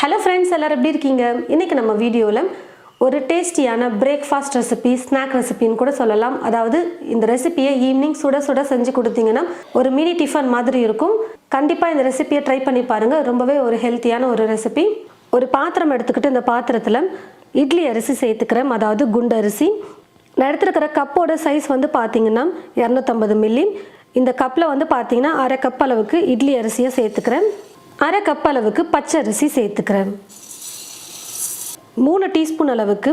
Hello friends எல்லோரும் எப்படி இருக்கீங்க? இன்றைக்கி நம்ம வீடியோவில் ஒரு டேஸ்டியான பிரேக்ஃபாஸ்ட் ரெசிபி ஸ்நாக் ரெசிபின்னு கூட சொல்லலாம். அதாவது இந்த ரெசிபியை ஈவினிங் சுட சுட செஞ்சு கொடுத்தீங்கன்னா ஒரு மினி டிஃபன் மாதிரி இருக்கும். கண்டிப்பாக இந்த ரெசிபியை ட்ரை பண்ணி பாருங்கள் ரொம்பவே ஒரு ஹெல்த்தியான ஒரு ரெசிபி ஒரு பாத்திரம் எடுத்துக்கிட்டு இந்த பாத்திரத்தில் இட்லி அரிசி சேர்த்துக்கிறேன். அதாவது குண்டு அரிசி. நான் எடுத்துருக்கிற கப்போட சைஸ் வந்து பார்த்தீங்கன்னா இரநூத்தம்பது மில்லி இந்த கப்பில் வந்து பார்த்தீங்கன்னா அரை கப் அளவுக்கு இட்லி அரிசியை சேர்த்துக்கிறேன். அரை கப் அளவுக்கு பச்சை அரிசி சேர்த்துக்கிறேன். மூணு டீஸ்பூன் அளவுக்கு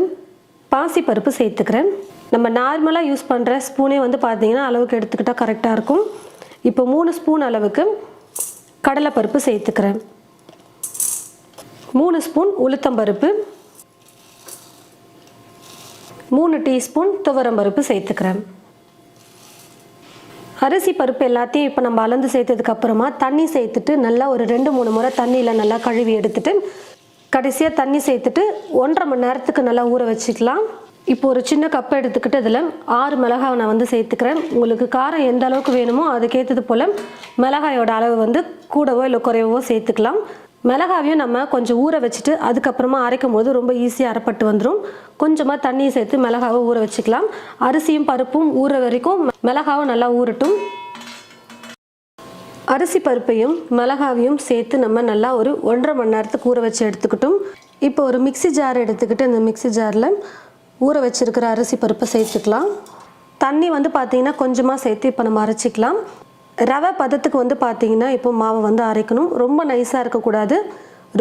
பாசிப்பருப்பு சேர்த்துக்கிறேன். நம்ம நார்மலாக யூஸ் பண்ணுற ஸ்பூனே வந்து பார்த்தீங்கன்னா அளவுக்கு எடுத்துக்கிட்டால் கரெக்டாக இருக்கும். இப்போ மூணு ஸ்பூன் அளவுக்கு கடலைப்பருப்பு சேர்த்துக்கிறேன். மூணு ஸ்பூன் உளுத்தம்பருப்பு மூணு டீஸ்பூன் துவரம்பருப்பு சேர்த்துக்கிறேன். அரிசி பருப்பு எல்லாத்தையும் இப்போ நம்ம அளந்து சேர்த்ததுக்கு அப்புறமா தண்ணி சேர்த்துட்டு நல்லா ஒரு ரெண்டு மூணு முறை தண்ணியில் நல்லா கழுவி எடுத்துட்டு கடைசியாக தண்ணி சேர்த்துட்டு ஒன்றரை மணி நேரத்துக்கு நல்லா ஊற வச்சுக்கலாம். இப்போ ஒரு சின்ன கப்பை எடுத்துக்கிட்டு இதில் ஆறு மிளகாய் நான் வந்து சேர்த்துக்கிறேன். உங்களுக்கு காரம் எந்த அளவுக்கு வேணுமோ அதுக்கேற்றது போல் மிளகாயோட அளவு வந்து கூடவோ இல்லை குறைவோ சேர்த்துக்கலாம். மிளகாவையும் நம்ம கொஞ்சம் ஊற வச்சுட்டு அதுக்கப்புறமா அரைக்கும் போது ரொம்ப ஈஸியாக அரைப்பட்டு வந்துடும் கொஞ்சமாக தண்ணியை சேர்த்து மிளகாவை ஊற வச்சுக்கலாம். அரிசியும் பருப்பும் ஊற வரைக்கும் மிளகாவும் நல்லா ஊறட்டும். அரிசி பருப்பையும் மிளகாவையும் சேர்த்து நம்ம நல்லா ஒரு ஒன்றரை மணி நேரத்துக்கு ஊற வச்சு எடுத்துக்கிட்டோம். இப்போ ஒரு மிக்ஸி ஜார் எடுத்துக்கிட்டு இந்த மிக்ஸி ஜாரில் ஊற வச்சுருக்கிற அரிசி பருப்பை சேர்த்துக்கலாம். தண்ணி வந்து பார்த்தீங்கன்னா கொஞ்சமாக சேர்த்து இப்போ நம்ம அரைச்சிக்கலாம். ரவை பதத்துக்கு வந்து பார்த்தீங்கன்னா இப்போ மாவை வந்து அரைக்கணும். ரொம்ப நைஸாக இருக்கக்கூடாது.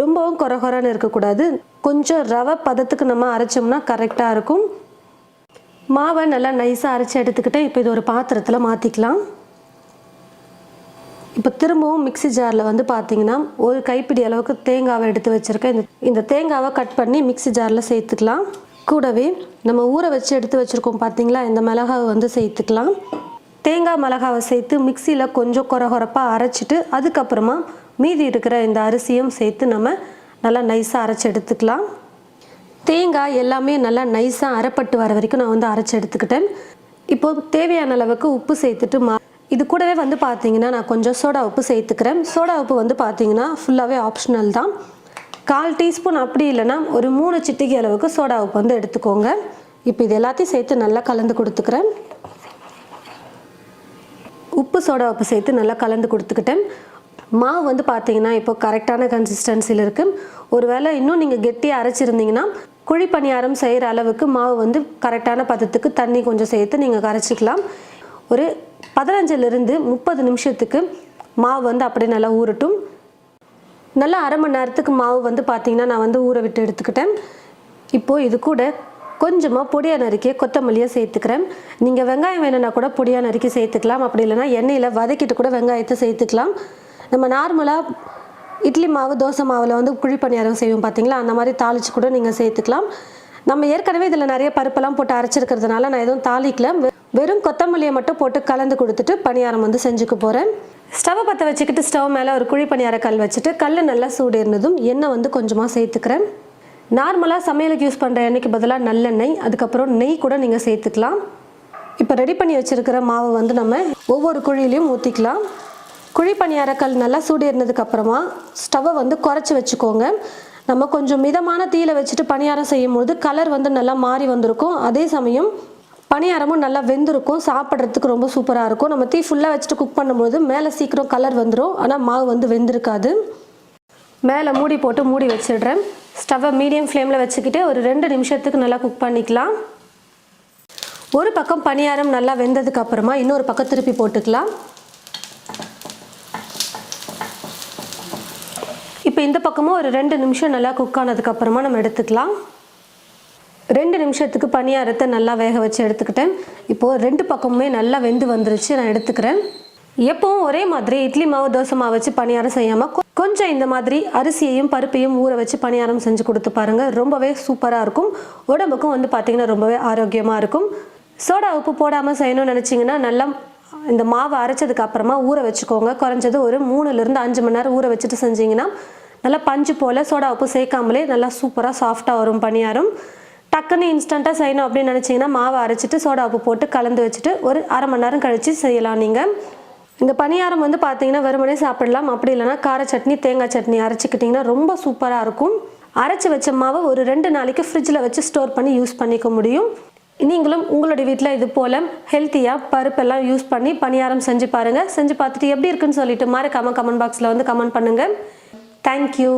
ரொம்பவும் கொர கொரன்னு இருக்கக்கூடாது. கொஞ்சம் ரவை பதத்துக்கு நம்ம அரைச்சோம்னா கரெக்டாக இருக்கும். மாவை நல்லா நைஸாக அரைச்சி எடுத்துக்கிட்டு இப்போ இது ஒரு பாத்திரத்தில் மாற்றிக்கலாம் இப்போ திரும்பவும் மிக்ஸி ஜாரில் வந்து பார்த்தீங்கன்னா ஒரு கைப்பிடி அளவுக்கு தேங்காவை எடுத்து வச்சுருக்கேன். இந்த இந்த தேங்காவை கட் பண்ணி மிக்ஸி ஜாரில் சேர்த்துக்கலாம். கூடவே நம்ம ஊற வச்சு எடுத்து வச்சுருக்கோம் பார்த்தீங்களா இந்த மிளகாவை வந்து சேர்த்துக்கலாம். தேங்காய் மிளகாவை சேர்த்து மிக்சியில் கொஞ்சம் குறை குறைப்பாக அரைச்சிட்டு அதுக்கப்புறமா மீதி இருக்கிற இந்த அரிசியும் சேர்த்து நம்ம நல்லா நைஸாக அரைச்சி எடுத்துக்கலாம். தேங்காய் எல்லாமே நல்லா நைஸாக அரைப்பட்டு வர வரைக்கும் நான் வந்து அரைச்சி எடுத்துக்கிட்டேன். இப்போது தேவையான அளவுக்கு உப்பு சேர்த்துட்டு மா இது கூடவே வந்து பார்த்தீங்கன்னா நான் கொஞ்சம் சோடா உப்பு சேர்த்துக்கிறேன். சோடா உப்பு வந்து பார்த்தீங்கன்னா ஃபுல்லாகவே ஆப்ஷனல் தான். கால் டீஸ்பூன் அப்படி இல்லைன்னா ஒரு மூணு சிட்டிகை அளவுக்கு சோடா உப்பு வந்து எடுத்துக்கோங்க. இப்போ இது எல்லாத்தையும் சேர்த்து நல்லா கலந்து கொடுத்துக்கிறேன். உப்பு சோடா உப்பு சேர்த்து நல்லா கலந்து கொடுத்துக்கிட்டேன். மாவு வந்து பார்த்தீங்கன்னா இப்போ கரெக்டான கன்சிஸ்டன்சியில் இருக்குது ஒருவேளை இன்னும் நீங்கள் கெட்டியாக அரைச்சிருந்தீங்கன்னா குழி பணியாரம் செய்கிற அளவுக்கு மாவு வந்து கரெக்டான பதத்துக்கு தண்ணி கொஞ்சம் சேர்த்து நீங்கள் கரைச்சிக்கலாம். ஒரு பதினஞ்சிலிருந்து முப்பது நிமிஷத்துக்கு மாவு வந்து அப்படியே நல்லா ஊறட்டும். நல்லா அரை மணி நேரத்துக்கு மாவு வந்து பார்த்திங்கன்னா நான் வந்து ஊற விட்டு எடுத்துக்கிட்டேன். இப்போது இது கூட கொஞ்சமாக பொடியாக நறுக்கிய கொத்தமல்லியை சேர்த்துக்கிறேன். நீங்கள் வெங்காயம் வேணும்னா கூட பொடியாக நறுக்கி சேர்த்துக்கலாம். அப்படி இல்லைன்னா எண்ணெயில் வதக்கிட்டு கூட வெங்காயத்தை சேர்த்துக்கலாம். நம்ம நார்மலாக இட்லி மாவு தோசை மாவில் வந்து குழி பணியாரம் செய்வோம் பார்த்தீங்களா அந்த மாதிரி தாளித்து கூட நீங்கள் சேர்த்துக்கலாம். நம்ம ஏற்கனவே இதில் நிறைய பருப்பெல்லாம் போட்டு அரைச்சிருக்கிறதுனால நான் எதுவும் தாளிக்கல. வெறும் கொத்தமல்லியை மட்டும் போட்டு கலந்து கொடுத்துட்டு பணியாரம் வந்து செஞ்சுக்க போகிறேன் ஸ்டவ்வை பற்ற வச்சுக்கிட்டு ஸ்டவ் மேலே ஒரு குழி பணியார கல் வச்சுட்டு கல் நல்லா சூடு இருந்ததும் எண்ணெய் வந்து கொஞ்சமாக சேர்த்துக்கிறேன். நார்மலாக சமையலுக்கு யூஸ் பண்ணுற எண்ணெய்க்கு பதிலாக நல்லெண்ணெய் அதுக்கப்புறம் நெய் கூட நீங்கள் சேர்த்துக்கலாம். இப்போ ரெடி பண்ணி வச்சுருக்கிற மாவை வந்து நம்ம ஒவ்வொரு குழியிலையும் ஊற்றிக்கலாம் குழி பணியாரக்கல் நல்லா சூடு ஸ்டவ்வை வந்து குறைச்சி வச்சுக்கோங்க. நம்ம கொஞ்சம் மிதமான தீயில வச்சுட்டு பணியாரம் செய்யும்போது கலர் வந்து நல்லா மாறி வந்திருக்கும். அதே சமயம் பணியாரமும் நல்லா வெந்திருக்கும். சாப்பிட்றதுக்கு ரொம்ப சூப்பராக இருக்கும். நம்ம தீ ஃபுல்லாக வச்சுட்டு குக் பண்ணும்போது மேலே சீக்கிரம் கலர் வந்துடும் ஆனால் மாவு வந்து வெந்திருக்காது. மேலே மூடி போட்டு மூடி வச்சிடுறேன். ஸ்டவ்வை மீடியம் ஃப்ளேமில் வச்சுக்கிட்டு ஒரு ரெண்டு நிமிஷத்துக்கு நல்லா குக் பண்ணிக்கலாம். ஒரு பக்கம் பணியாரம் நல்லா வெந்ததுக்கு அப்புறமா இன்னொரு பக்கம் திருப்பி போட்டுக்கலாம். இப்போ இந்த பக்கமும் ஒரு ரெண்டு நிமிஷம் நல்லா குக் ஆனதுக்கப்புறமா நம்ம எடுத்துக்கலாம். ரெண்டு நிமிஷத்துக்கு பணியாரத்தை நல்லா வேக வச்சு எடுத்துக்கிட்டேன். இப்போது ரெண்டு பக்கமுமே நல்லா வெந்து வந்துருச்சு நான் எடுத்துக்கிறேன். எப்பவும் ஒரே மாதிரி இட்லி மாவு தோசை மாவு வச்சு பணியாரம் செய்யாமல் கொஞ்சம் இந்த மாதிரி அரிசியையும் பருப்பையும் ஊற வச்சு பணியாரம் செஞ்சு கொடுத்து பாருங்கள் ரொம்பவே சூப்பராக இருக்கும். உடம்புக்கும் வந்து பார்த்திங்கன்னா ரொம்பவே ஆரோக்கியமாக இருக்கும். சோடா உப்பு போடாமல் செய்யணும்னு நினச்சிங்கன்னா நல்லா இந்த மாவை அரைச்சதுக்கு அப்புறமா ஊற வச்சுக்கோங்க. குறைஞ்சது ஒரு மூணுலேருந்து அஞ்சு மணி நேரம் ஊற வச்சுட்டு செஞ்சிங்கன்னா நல்லா பஞ்சு போல் சோடா உப்பு சேர்க்காமலே நல்லா சூப்பராக சாஃப்டாக வரும் பணியாரம். டக்குன்னு இன்ஸ்டண்ட்டாக செய்யணும் அப்படின்னு நினச்சிங்கன்னா மாவை அரைச்சிட்டு சோடா உப்பு போட்டு கலந்து வச்சுட்டு ஒரு அரை மணி நேரம் கழித்து செய்யலாம் நீங்கள் இந்த பணியாரம் வந்து பார்த்தீங்கன்னா வெறுமனே சாப்பிடலாம். அப்படி இல்லைன்னா கார சட்னி தேங்காய் சட்னி அரைச்சிக்கிட்டிங்கன்னா ரொம்ப சூப்பராக இருக்கும். அரைச்சி வச்ச மாவை ஒரு ரெண்டு நாளைக்கு ஃப்ரிட்ஜில் வச்சு ஸ்டோர் பண்ணி யூஸ் பண்ணிக்க முடியும். நீங்களும் உங்களுடைய வீட்டில் இது போல் ஹெல்த்தியாக பருப்பெல்லாம் யூஸ் பண்ணி பணியாரம் செஞ்சு பாருங்கள் செஞ்சு பார்த்துட்டு எப்படி இருக்குன்னு சொல்லிட்டு கம கமெண்ட் பாக்ஸில் வந்து கமெண்ட் பண்ணுங்கள் தேங்க்யூ